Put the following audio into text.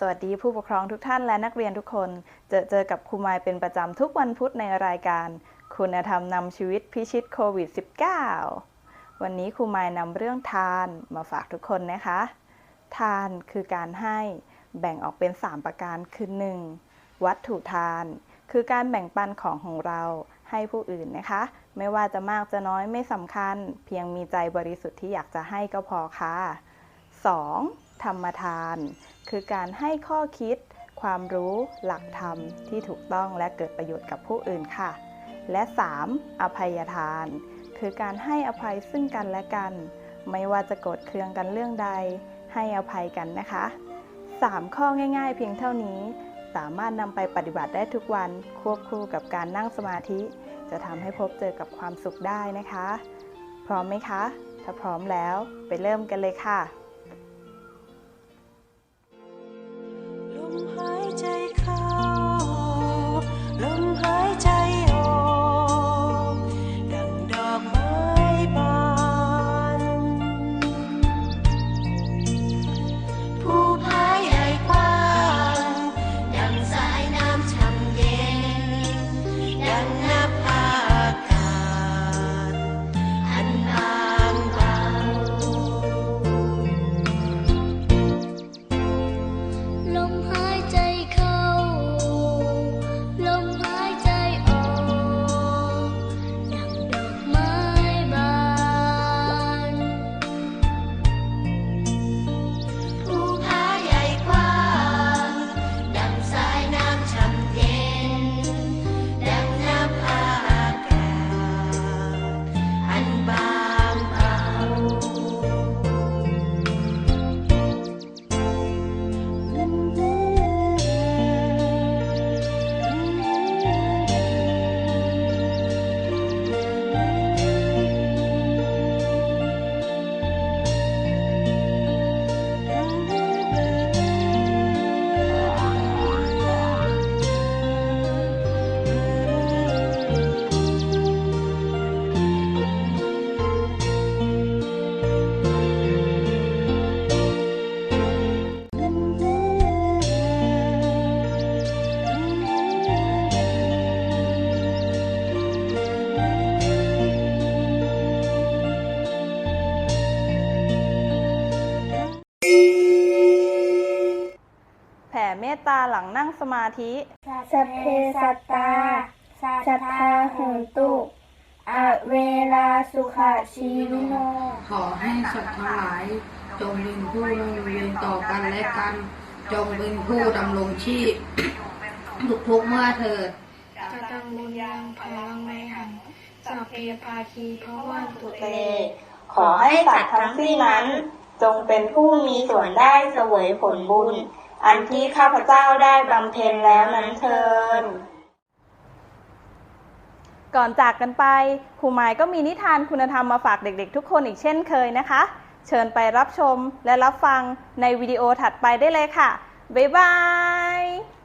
สวัสดีผู้ปกครองทุกท่านและนักเรียนทุกคน เจอเจอกับครูมายเป็นประจำทุกวันพุธในรายการ คุณธรรมนำชีวิตพิชิตโควิด -19 วันนี้ครูมายนำเรื่องทานมาฝากทุกคนนะคะ ทานคือการให้แบ่งออกเป็น 3 ประการคือ 1. วัตถุทาน คือการแบ่งปันของของเราให้ผู้อื่นนะคะ ไม่ว่าจะมากจะน้อยไม่สำคัญ เพียงมีใจบริสุทธิ์ที่อยากจะให้ก็พอค่ะ 2. ธรรมทาน คือการให้ข้อคิด ความรู้หลักธรรมที่ถูกต้องและเกิดประโยชน์กับผู้อื่นค่ะ และ 3. อภัยทาน คือการให้อภัยซึ่งกันและกัน ไม่ว่าจะโกรธเคืองกันเรื่องใด ให้อภัยกันนะคะ 3 ข้อง่ายๆ เพียงเท่านี้ สามารถนำไปปฏิบัติได้ทุกวันควบคู่กับการนั่งสมาธิ จะทำให้พบเจอกับความสุขได้นะคะ พร้อมไหมคะ ถ้าพร้อมแล้วไปเริ่มกันเลยค่ะ เมตตาหลังนั่งสมาธิสัพเพสัตตา สัทธาโหนตุอะเวลาสุขชีวิโน ขอให้สัตว์ทั้งหลาย จงเป็นผู้ร่วมเวียนต่อกันและกัน จงเป็นผู้ดำรงชีพทุกทุกๆเมื่อเถิดกตังบุญยังพลังไมหังสัพเพภาคีเพราะวันตุเต ขอให้สัตว์ทั้งสิ้นนั้น จงเป็นผู้มีส่วนได้เสวยผลบุญ อันที่ข้าพเจ้าได้บำเพ็ญแล้วนั้นเทินก่อนจากกันไปครูหมายก็มีนิทานคุณธรรมมาฝากเด็กๆ ทุกคนอีกเช่นเคยนะคะ เชิญไปรับชมและรับฟังในวิดีโอถัดไปได้เลยค่ะ บ๊ายบาย